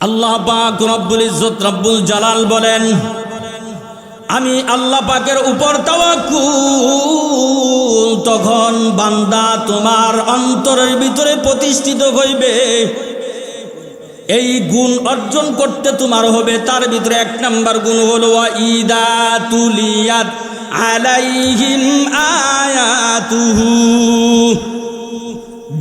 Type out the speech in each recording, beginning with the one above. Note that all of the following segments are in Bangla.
আল্লাহ পাক রব্বুল ইজ্জত রব্বুল জালাল বলেন, আমি আল্লাহ পাকের উপর তাওয়াক্কুল, তখন বান্দা তোমার অন্তরের ভিতরে প্রতিষ্ঠিত হইবে। এই গুণ অর্জন করতে তোমার হবে, তার ভিতরে এক নাম্বার গুণ হলো ইদা তুলিয়াত আলাইহিম আয়াতুহু।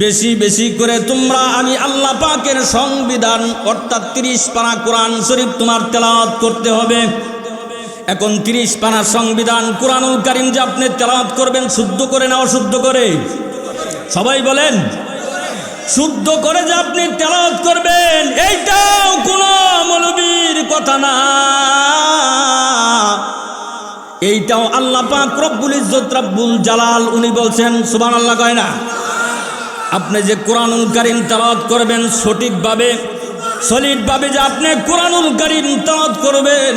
বেশি বেশি করে তোমরা আমি আল্লাহ পাকের সংবিধান, অর্থাৎ তিরিশ পানা কোরআন শরীফ তোমার তেলাওয়াত করতে হবে। এখন তিরিশ পানা সংবিধান কোরআনুল কারিম যে আপনি তেলাওয়াত করবেন, শুদ্ধ করে না অশুদ্ধ করে? সবাই বলেন, শুদ্ধ করে যে আপনি তেলাওয়াত করবেন, এইটাও কোনো মৌলবীর কথা না। এইটাও আল্লাহ পাক রব্বুল ইজ্জত, রব্বুল জালাল, উনি বলছেন, সুবহানাল্লাহ কয় না? আপনি যে কোরআনুল করিম তালাত করবেন সঠিকভাবে সলিডভাবে যে আপনি কোরআনুল করিম তালাত করবেন,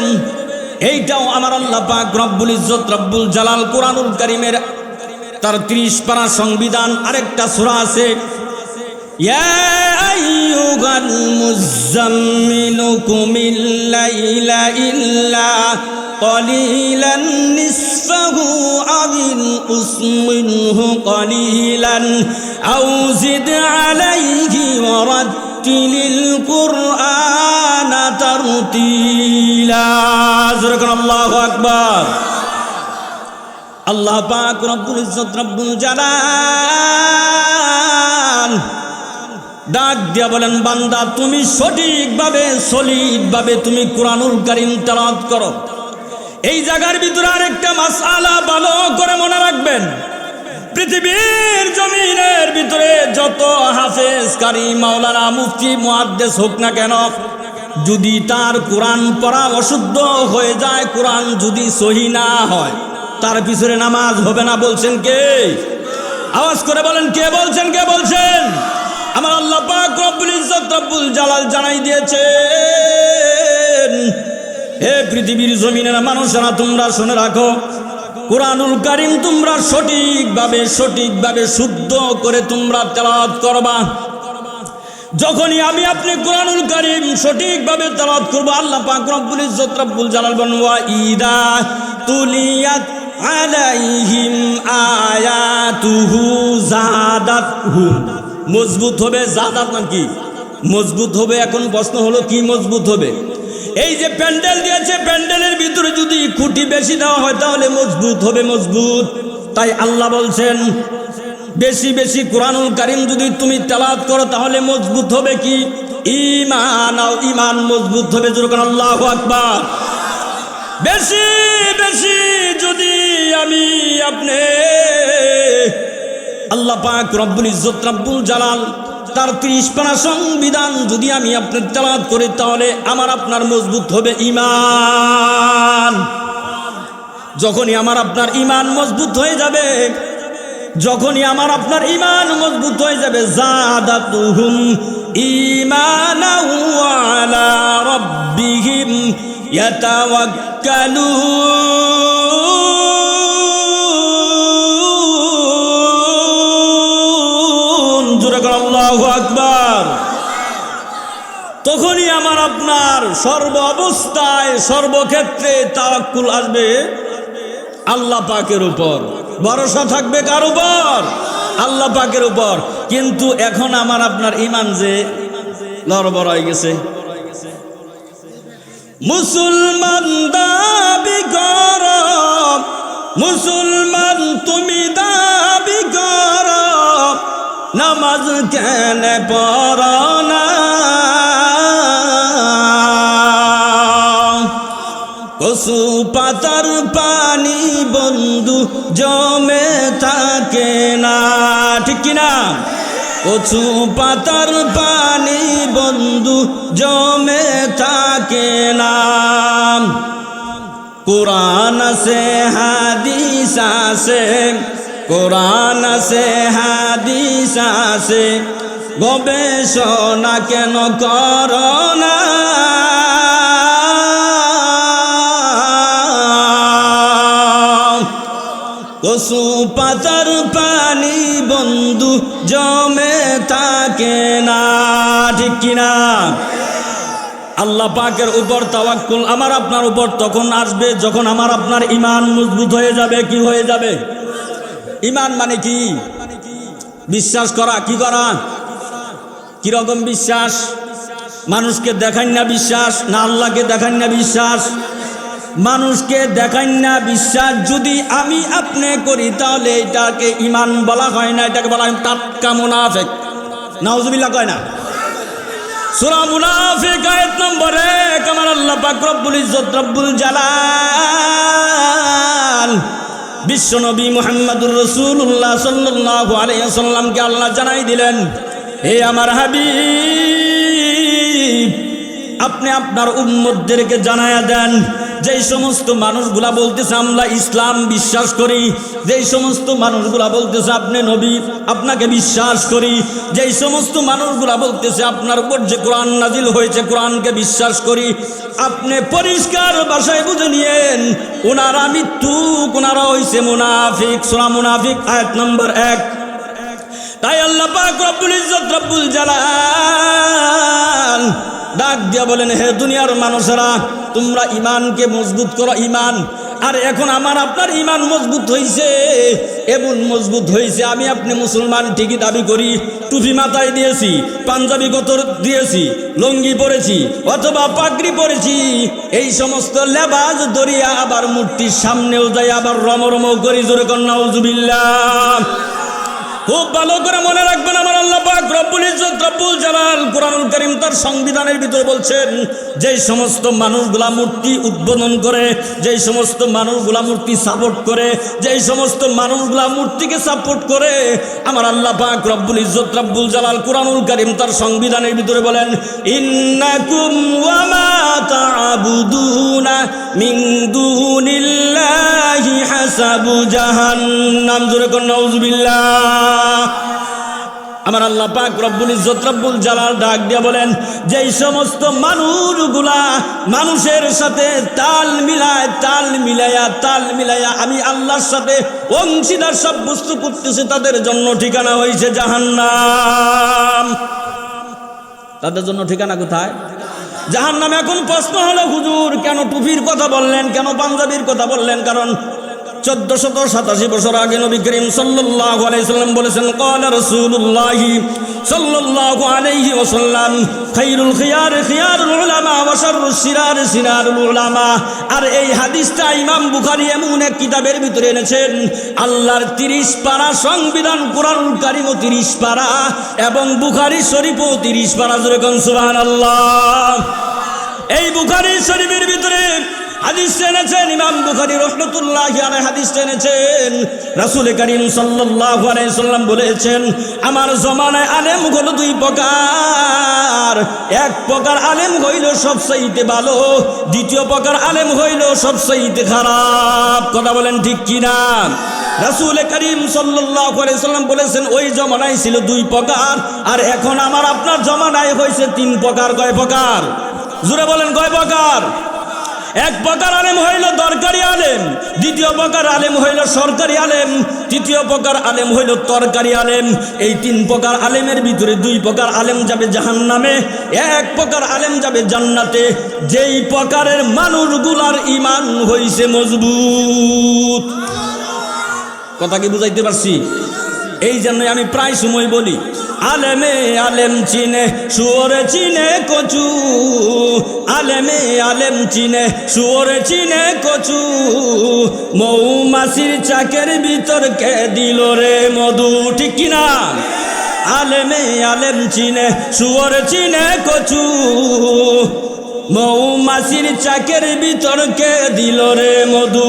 এইটাও আমার আল্লাহ পাক রব্বুল ইজ্জত, রব্বুল জালাল কোরআনুল করিমের তার ত্রিশ পারা সংবিধান আরেকটা সুরা আছে। মুজাম্মিলু কুমিল্লা ইলা ইল্লা কলিলান নিস أو انقص منه قليلا أو زد عليه ورتل القرآن ترتيلا زركنا الله أكبر আল্লাহ পাক রব্বুল ইজ্জত রব্বুল জালাল ডাক দিয়া বলেন বান্দা তুমি সঠিকভাবে সলিডভাবে তুমি কোরআনুল কারিম তেলাওয়াত করো এই জায়গার ভিতরে আরেকটা মাসালা ভালো করে মনে রাখবেন। পৃথিবীর জমিনের ভিতরে যত হাফেজ কারি মাওলানা মুফতি, মুহাদ্দেস হোক না কেন, যদি তার কোরআন পড়া অশুদ্ধ হয়ে যায়, কোরআন যদি সহি না হয়, তার পিছনে নামাজ হবে না, বলছেন কে? আওয়াজ করে বলেন, কে বলছেন কে বলছেন? আমার আল্লাহ রব্বুল ইজ্জত, রব্বুল জালাল জানাই দিয়েছেন। হে পৃথিবীর জমিনের মানুষেরা, তোমরা শুনে রাখো, কোরআনুল কারিম তোমরা সঠিকভাবে সঠিকভাবে শুদ্ধ করে তোমরা তেলাওয়াত করবা। যখনই আমি আপনি কোরআনুল কারিম সঠিকভাবে তেলাওয়াত করব, আল্লাহ পাক রব্বুল ইজ্জত জালাল বলওয়া ইদা তুলিয়াত আলাইহিম আয়াতুহু জাদাতহুম মজবুত হবে জাদাত নাকি মজবুত হবে, এখন প্রশ্ন হলো, কি মজবুত হবে? এই যে প্যান্ডেল দিয়েছে, প্যান্ডেলের ভিতরে যদি খুঁটি বেশি দেওয়া হয়, তাহলে মজবুত হবে, মজবুত। তাই আল্লাহ বলছেন, বেশি বেশি কোরআনুল কারিম যদি তুমি তেলাত করো, তাহলে মজবুত হবে কি? ইমান ইমান মজবুত হবে যেরকম আল্লাহ আকবার। বেশি বেশি যদি আমি আপনি, আল্লাহ পাক রব্বুল ইজ্জত, রব্বুল জালাল তার ত্রিশ পানা সংবিধান যদি আমি আপনার তেলাত করি, তাহলে আমার আপনার মজবুত হবে ইমান যখনই আমার আপনার ইমান মজবুত হয়ে যাবে, যখনই আমার আপনার ইমান মজবুত হয়ে যাবে জাদাতুহুম ঈমানাহু আলা রাব্বিহিম ইয়াতাওয়াক্কালুন। আপনার সর্ব অবস্থায়, সর্বক্ষেত্রে তাওয়াক্কুল আসবে আল্লাহ পাকের উপর। ভরসা থাকবে কার উপর? আল্লাহ পাকের উপর। কিন্তু এখন আমার আপনার ইমান যে লড়বড় হয়ে গেছে। মুসলমান দাবি কর, মুসলমান তুমি দাবি কর, নামাজ কেন পড় না? বন্ধু জমে থাকে না। ঠিক কিনা? কচু পাতার পানি বন্ধু জমে থাকে না। কোরআন আছে, হাদিস আছে, কোরআন আছে, হাদিস আছে। গবেষণা কেন করোনা কসু পাতার পানি বন্ধু জমে থাকে না, ঠিক কিনা? আল্লাহ পাকের উপর তাওয়াক্কুল, আমার আপনার উপর তখন আসবে, যখন আমার আপনার ইমান মজবুত হয়ে যাবে, কি হয়ে যাবে? ইমান মানে কি? বিশ্বাস করা, কি করা? কীরকম বিশ্বাস? মানুষকে দেখান না বিশ্বাস, না আল্লাহকে দেখান না বিশ্বাস। মানুষকে দেখান না বিশ্বাস। যদি আমি আপনি করি, তাহলে এটাকে ইমান বলা হয় না, এটাকে বলা হয় টাটকা মুনাফেক। নাউজুবিল্লাহ কয় না? সূরা মুনাফিক, আয়াত নম্বর 1 আমার আল্লাহ পাক রব্বুল ইজ্জত, রব্বুল জালাল। বিশ্বনবী মুহাম্মদুর রাসূলুল্লাহ সাল্লাল্লাহু আলাইহি ওয়াসাল্লামকে আল্লাহ জানাই দিলেন, হে আমার হাবিব, আপনি আপনার উম্মতদেরকে জানায়া দেন যেই সমস্ত মানুষগুলা বলতেছে, আমরা ইসলাম বিশ্বাস করি। যেই সমস্ত মানুষগুলা বলতেছে, আপনি নবী, আপনাকে বিশ্বাস করি। যেই সমস্ত মানুষগুলা বলতেছে, আপনার উপর যে কোরআন নাজিল হয়েছে, কোরআনকে বিশ্বাস করি। আপনি পরিষ্কার ভাষায় বুঝে নিয়েন, ওনারা মৃত্যু ওনারা হয়েছে মুনাফিক। সোনা মুনাফিক, আয়াত নম্বর এক। তাই আল্লাহ পাক রব্বুল ইজ্জত, রব্বুল জালাল ডাক দিয়া বলেন, হে দুনিয়ার মানুষেরা, তোমরা ইমানকে মজবুত করো ইমান আর এখন আমার আপনার ইমান মজবুত হয়েছে এমন মজবুত হয়েছে আমি আপনি মুসলমান, ঠিকই দাবি করি। টুপি মাথায় দিয়েছি, পাঞ্জাবি গতর দিয়েছি, লঙ্গি পরেছি, অথবা পাগড়ি পরেছি। এই সমস্ত লেবাজ দরিয়া আবার মূর্তির সামনেও যাই আবার রমরম করি, জোরে কন্যা খুব ভালো করে মনে রাখবেন আমার আল্লাহ কারীম তার সংবিধানের ভিতরে বলছেন যেই সমস্ত মানুষগুলা মূর্তি উদ্বোধন করে যেই সমস্ত মানুষগুলা মূর্তি সাপোর্ট করে যেই সমস্ত মানুষগুলা মূর্তিকে সাপোর্ট করে, আমার আল্লাহ পাক রব্বুল ইজ্জত, রব্বুল জালাল কোরআনুল কারীম তার সংবিধানের ভিতরে বলেন, ইন্নাকুম ওয়া মা তা'বুদুনা মিন দুনিল্লাহি হাসাবু জাহান্নাম। জোরে কোন নাউজুবিল্লাহ আমার আল্লাহ পাক রব্বুল ইজ্জত, রব্বুল জালাল ডাক দিয়ে বলেন, যেই সমস্ত মানুষগুলা মানুষের সাথে তাল মিলায়, তাল মিলায়া তাল মিলায়া আমি আল্লাহর সাথে অংশীদার সাব্যস্ত করতেছে, তাদের জন্য ঠিকানা হয়েছে জাহান্নাম। তাদের জন্য ঠিকানা কোথায়? জাহান নামে এখন প্রশ্ন হলো, হুজুর কেন টুপির কথা বললেন, কেন পাঞ্জাবির কথা বললেন? কারণ চোদ্দ শত সাতাশি বছর আগে নবী করিম সাল্লাহ আলাইসাল্লাম বলেছেন, কল রসুল্লাহি সাল্লাহ আলাইহি ওসাল্লাম খাইরুল খিয়ার, খিয়ারুল উলামা ওয়াশারুস সিরার, সিরারুল উলামা। আর এই হাদিসটা ইমাম বুখারী এমন এক কিতাবের ভিতরে এনেছেন, আল্লাহর তিরিশ পারা সংবিধান কোরআনুল ও তিরিশ পারা এবং বুখারি শরীফ ও তিরিশ পারা। যেরকম সুবহানাল্লাহ। এই বুখারি শরীফের ভিতরে হাদিস হাদিস এনেছেন। করিম বলেছেন, আমার জমানায় আলেম হলো দুই প্রকার। এক প্রকার আলেম হইল সবচাইতে ভালো, দ্বিতীয় প্রকার আলেম হইল সবচাইতে খারাপ। কথা বলেন ঠিক কি না রাসূল করিম সাল্লাম বলেছেন, ওই জমানায় ছিল দুই প্রকার, আর এখন আমার আপনার জমানায় হয়েছে তিন প্রকার। কয় প্রকার? জুড়ে বলেন, কয় প্রকার? এক প্রকার আলেম হইল দরকারি আলেম, দ্বিতীয় প্রকার আলেম হইল সরকারি আলেম, তৃতীয় প্রকার আলেম হইল তরকারি আলেম। এই তিন প্রকার আলেমের ভিতরে দুই প্রকার আলেম যাবে জাহান নামে এক প্রকার আলেম যাবে জান্নাতে। যেই প্রকারের মানুষগুলার ইমান হইছে মজবুত। কথা কি বুঝাইতে পারছি? এই জন্যই আমি প্রায় সময় বলি, আলেমে আলেম চিনে, শুয়োরে চিনে কচু। আলেমে আলেম চিনে, শুয়োরে চিনে কচু। মৌমাছির চাকের ভিতর কে দিল রে মধু, ঠিক কিনা আলেমে আলেম চিনে, শুয়োর চিনে কচু। মৌমাছির চাকের ভিতর কে দিল রে মধু?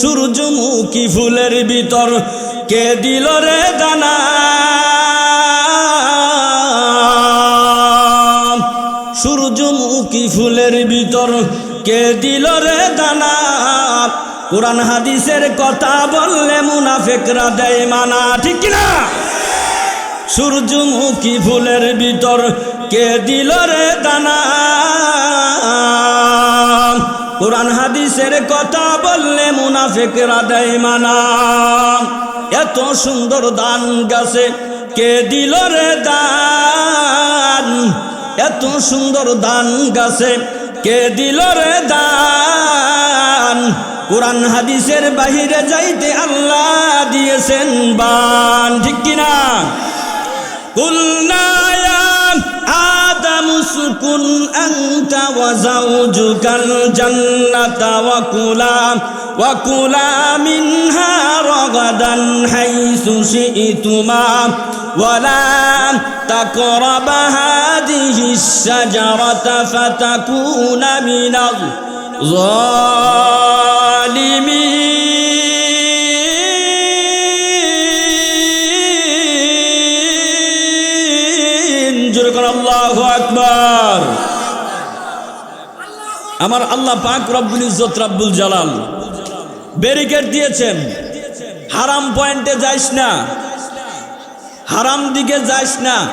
সূর্যমুখী ফুলের ভিতর কে দিল রে দানা? সূর্যমুখী ফুলের ভিতর কে দিল রে দানা? কোরআন হাদিসের কথা বললে মুনাফেকরা দেয় মানা, ঠিক কিনা? সূর্যমুখী ফুলের ভিতর কে দিল রে দানা? কোরআন হাদিসের কথা বললে মুনাফেকরা দেয় মানা। এত সুন্দর দান গাছে কে দিল রে দান? এত সুন্দর দান গাছে কে দিল রে দান? কোরআন হাদিসের বাহিরে যাইতে আল্লাহ দিয়েছেন বান। ঠিক কিনা? কুলনা اسكن أنت وزوجك الجنة وكلا وكلا منها رغدا حيث شئتما. ولا تقرب هذه الشجرة فتكون من الظالمين. আমার আল্লাহ পাক রব্বুল ইজ্জত, রব্বুল জালাল। ব্যারিকেড দিয়েছেন। হারাম পয়েন্টে যাইস না। হারাম দিকে যাইস না।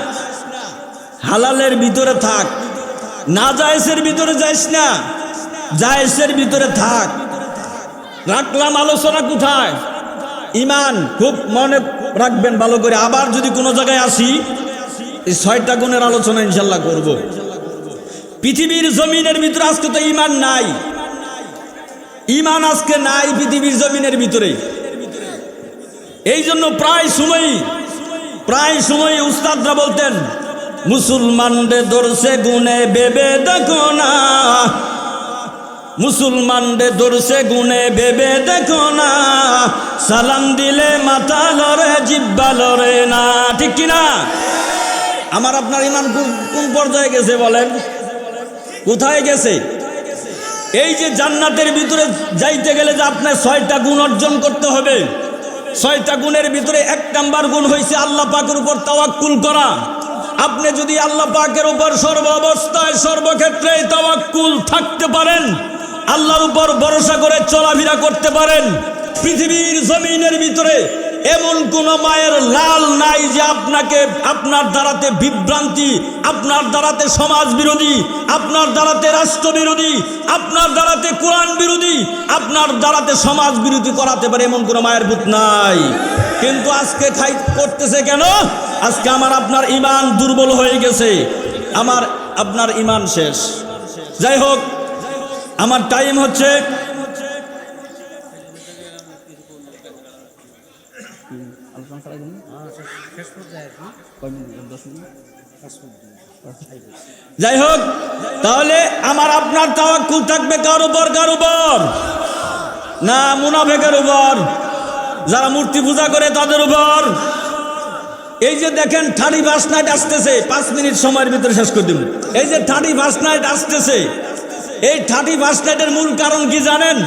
হালালের ভিতরে থাক। না জায়েজের ভিতরে যাইস না। জায়েজের ভিতরে থাক। রাখলাম আলোচনা কোথায়? ইমান খুব মনে রাখবেন ভালো করে। আবার যদি কোনো জায়গায় আসি, এই ছয়টা গুণের আলোচনা ইনশাল্লাহ করব। পৃথিবীর জমিনের ভিতরে আজকে তো ইমান নাই। ইমান আজকে নাই পৃথিবীর জমিনের ভিতরে। এই জন্য প্রায় সময়ই প্রায় সময় উস্তাদরা বলতেন, মুসলমানরে ধরছে গুনে বেবে দেখো না। মুসলমানরে ধরছে গুনে বেবে দেখো না। সালাম দিলে মাথা লড়ে, জিব্বা লড়ে না। ঠিক কিনা? আমার আপনার ইমান কোন পর্যায়ে গেছে বলেন? কোথায় গেছে? এই যে জান্নাতের ভিতরে যাইতে গেলে যে আপনার ছয়টা গুণ অর্জন করতে হবে। ছয়টা গুণের ভিতরে এক নাম্বার গুণ হয়েছে আল্লাহ পাকের উপর তাওয়াক্কুল করা। আপনি যদি আল্লাহ পাকের উপর সর্ব অবস্থায়, সর্বক্ষেত্রে তাওয়াক্কুল থাকতে পারেন, আল্লাহর উপর ভরসা করে চলাফেরা করতে পারেন, পৃথিবীর জমিনের ভিতরে এমন কোন মায়ের লাল নাই যে আপনাকে, আপনার দ্বারাতে বিভ্রান্তি, আপনার দ্বারাতে সমাজ বিরোধী, আপনার দ্বারাতে রাষ্ট্র বিরোধী, আপনার দ্বারাতে কোরআন বিরোধী, আপনার দ্বারাতে সমাজ বিরোধী করাতে পারে এমন কোন মায়ের ভূত নাই। কিন্তু আজকে খাই করতেছে কেন? আজকে আমার আপনার ইমান দুর্বল হয়ে গেছে। আমার, আপনার ইমান শেষ। যাই হোক, আমার টাইম হচ্ছে যাই হোক, তাহলে আমার আপনার তাওয়াক্কুল থাকবে কার উপর কার উপর? না, মুনাফেকের উপর। যারা মূর্তি পূজা করে তাদের উপর। এই যে দেখেন থার্টি ফার্স্ট নাইট আসতেছে। পাঁচ মিনিট সময়ের ভিতরে শেষ করে দিন এই যে থার্টি ফার্স্ট নাইট আসতেছে। এই থার্টি ফার্স্ট নাইটের মূল কারণ কি জানেন?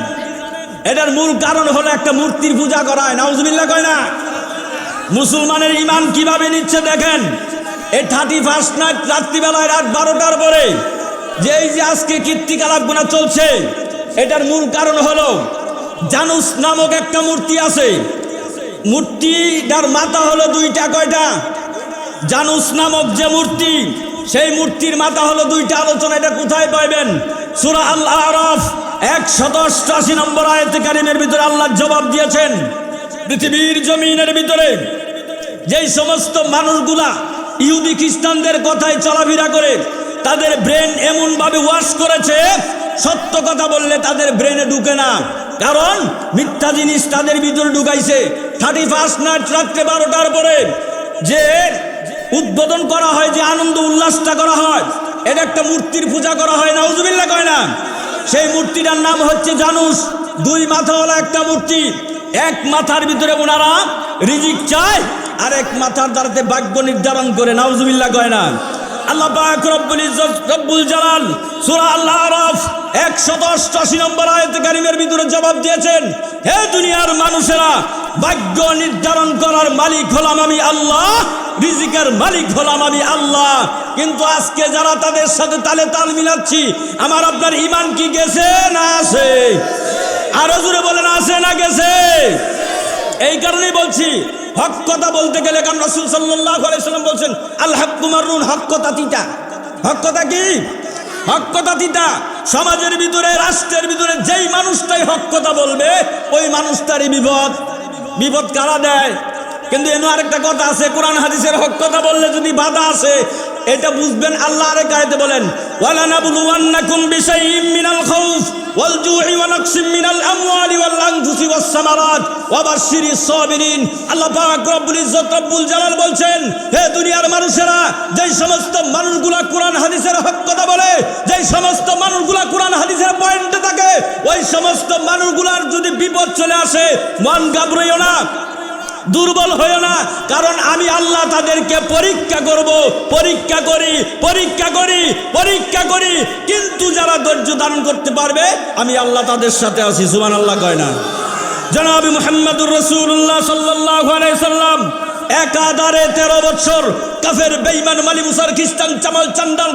এটার মূল কারণ হলো একটা মূর্তির পূজা করায় নাউজুবিল্লাহ কয় না? মুসলমানের ইমান কীভাবে নিচ্ছে দেখেন? এই থার্টি ফার্স্ট নাইট রাত্রিবেলায় রাত বারোটার পরে যে এই যে আজকে কীর্তিকলাপগুলো চলছে, এটার মূল কারণ হলো জানুস নামক একটা মূর্তি আছে। মূর্তিটার মাথা হলো দুইটা, কয়টা? জানুস নামক যে মূর্তি, সেই মূর্তির মাথা হলো দুইটা। আলোচনা এটা কোথায় পাইবেন? সুরা আল্লাহ আরফ একশত অষ্টআশি নম্বর আয়তে কারিমের ভিতরে আল্লাহ জবাব দিয়েছেন, পৃথিবীর জমিনের ভিতরে। যেই সমস্ত মানুষগুলা ইহুদি খ্রিস্টানদের কথায় চলাফেরা করে, তাদের ব্রেন এমনভাবে ওয়াশ করেছে, সত্য কথা বললে তাদের ব্রেনে ঢুকে না। কারণ মিথ্যা জিনিস তাদের ভিতরে ঢুকাইছে। থার্টি ফার্স্ট নাইট রাত্রে বারোটার পরে যে উদ্বোধন করা হয়, যে আনন্দ উল্লাসটা করা হয় এটা একটা মূর্তির পূজা করা হয় না উজবিল্লা কয় না? সেই মূর্তিটার নাম হচ্ছে জানুস। দুই মাথাওয়ালা একটা মূর্তি, এক মাথার ভিতরে ওনারা রিজিক চায় আর এক মাথার দ্বারাতে ভাগ্য নির্ধারণ করে, নাউজুবিল্লাহ কয় না। আল্লাহ পাক রব্বুল ইজ্জত, রব্বুল জালাল, সূরা আল্লাহ আরফ 188 নম্বর আয়াতে কারিমের ভিতরে জবাব দিয়েছেন, হে দুনিয়ার মানুষেরা, ভাগ্য নির্ধারণ করার মালিক হলাম আমি আল্লাহ, রিজিকের মালিক হলাম আমি আল্লাহ। কিন্তু আজকে যারা তাদের সাথে তালে তাল মিলাচ্ছি, আমার আপনার ইমান কি গেছে না আছে? আরও জুড়ে বলেন, আছে না গেছে? এই কারণেই বলছি হক কথা বলতে গেলে কারণ রসুল সাল্লাহ বলছেন আল্লাহ কুমার হক কথা তিতা। হক কথা কি? হক কথা তিতা। সমাজের ভিতরে, রাষ্ট্রের ভিতরে যেই মানুষটাই হক কথা বলবে, ওই মানুষটারই বিপদ। বিপদ কারা দেয়? কিন্তু এনে আরেকটা কথা আছে, কোরআন হাদিসের হক কথা বললে যদি বাধা আছে, এটা বুঝবেন, আল্লাহ আরেক আয়াতে বলেন, ওয়ালানাবলুওয়ান্নাকুম বিশাইইম মিনাল খাউফ ওয়াল জু'i ওয়া নাকসিম মিনাল আমওয়ালি ওয়াল আনফুসি ওয়াস সামারাত ওয়া বাশশিরিস সাবিরিন আল্লাহ পাক রব্বুল ইজ্জত, রব্বুল জালাল বলছেন, হে দুনিয়ার মানুষেরা, যেই সমস্ত মানুষগুলা কোরআন হাদিসের হক কথা বলে, যেই সমস্ত মানুষগুলা কোরআন হাদিসের পয়েন্টে থাকে, ওই সমস্ত মানুষগুলার যদি বিপদ চলে আসে, মন ঘাবড়াইও না। দুর্বল হয়েও না, কারণ আমি আল্লাহ তাদেরকে পরীক্ষা করব, পরীক্ষা করি পরীক্ষা করি পরীক্ষা করি। কিন্তু যারা ধৈর্য ধারণ করতে পারবে, আমি আল্লাহ তাদের সাথে আছি সুমান আল্লাহ কয় না। জনাবি মোহাম্মদুর রসুল্লাহ সাল্লাহ সাল্লাম একাধারে তেরো বছর কাফের বেইমান মালি খ্রিস্টান, চামাল চান্ডাল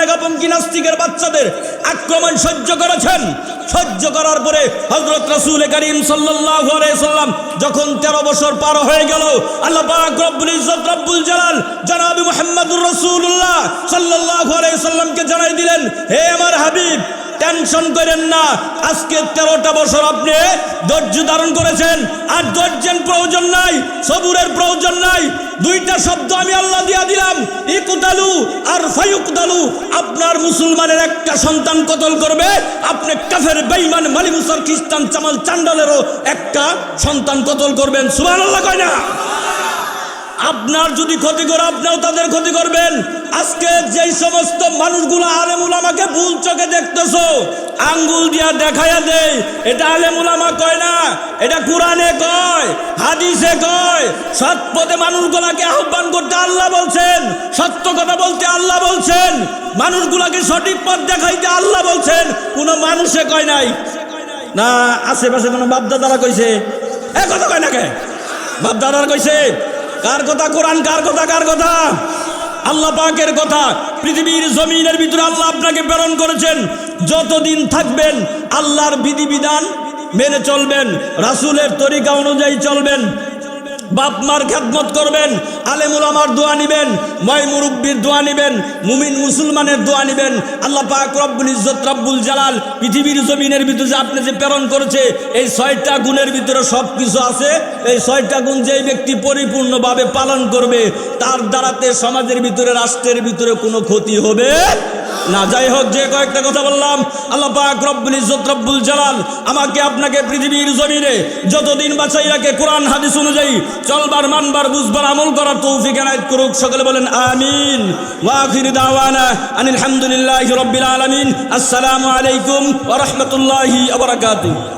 নেগাপঙ্কি নাস্তিকের বাচ্চাদের আক্রমণ সহ্য করেছেন। সহ্য করার পরে হজরত রাসূল করিম আলাইহি সাল্লাম যখন 13 বছর পার হয়ে গেল, আল্লাহ রব্বুল ইজ্জত, রব্বুল জালাল, জনাবি মুহাম্মদুর রাসূলুল্লাহ সাল্লাল্লাহু আলাইহি সাল্লামকে জানাই দিলেন, হে আমার হাবিব, টেনশন করেন না, আজকে তেরোটা বছর আপনি ধৈর্য ধারণ করেছেন, আর ধৈর্যের প্রয়োজন নাই, সবুরের প্রয়োজন নাই দুইটা শব্দ আমি আল্লাহ দিয়া দিলাম। ইকুদালু আর ফায়ুকতালু, আপনার মুসলমানের একটা সন্তান কতল করবে? আপনি কাফের, বেঈমান, মালিমুসার, খ্রিস্টান চামাল চান্ডালেরও একটা সন্তান কতল করবেন? সুবহানাল্লাহ কয় না? আপনার যদি ক্ষতি করে আপনিও তাদের ক্ষতি করবেন। আজকে যেই সমস্ত মানুষগুলো আলেমুল আমাকে ভুল চোখে দেখতেছো, আঙ্গুল দিয়া দেখাইয়া দেয় এটা আলেমুল আমা কয় না, এটা কোরআনে কয়, হাদিসে কয়। সৎ পথে মানুষগুলাকে আহ্বান করতে আল্লাহ বলছেন, সত্য কথা বলতে আল্লাহ বলছেন, মানুষগুলাকে সঠিক পথ দেখাইতে আল্লাহ বলছেন, কোনো মানুষে কয় নাই। না, আশেপাশে কোনো বাপদাদারা কইছে, এ কথা কয় না কে? বাপদাদারা কইছে কার কথা? কোরআন কার কথা? কার কথা? আল্লাহ পাকের কথা। পৃথিবীর জমিনের ভিতরে আল্লাহ আপনাকে প্রেরণ করেছেন। যতদিন থাকবেন, আল্লাহর বিধিবিধান মেনে চলবেন, রাসুলের তরিকা অনুযায়ী চলবেন। বাপ মার করবেন, আলেমুল আমার দোয়া নিবেন, ময় মুরব্বীর দোয়া নিবেন, মুমিন মুসলমানের দোয়া নিবেন। আল্লাহ পাক রব্বুল ইজ্জত, রব্বুল জালাল পৃথিবীর জমিনের ভিতরে যে আপনি যে প্রেরণ করেছে, এই ছয়টা গুণের ভিতরে সব কিছু আছে। এই ছয়টা গুণ যেই ব্যক্তি পরিপূর্ণভাবে পালন করবে, তার দ্বারাতে সমাজের ভিতরে, রাষ্ট্রের ভিতরে কোনো ক্ষতি হবে না, যাই হোক, যে কয়েকটা কথা বললাম, আল্লাহ পাক রব্বুল ইজ্জত, রব্বুল জালাল আমাকে আপনাকে পৃথিবীর জমিনে যতদিন বাঁচাই রাখে কোরআন, হাদিস অনুযায়ী চলবার, মানবার, বুঝবার, আমল করার তৌফিক এনায়েত করুক। সকলে বলেন আমিন। ওয়া আখির দাওয়ানা আনিল হামদুলিল্লাহি রব্বিল আলামিন। আসসালামু আলাইকুম ওয়া রাহমাতুল্লাহি ওয়া বারাকাতুহু।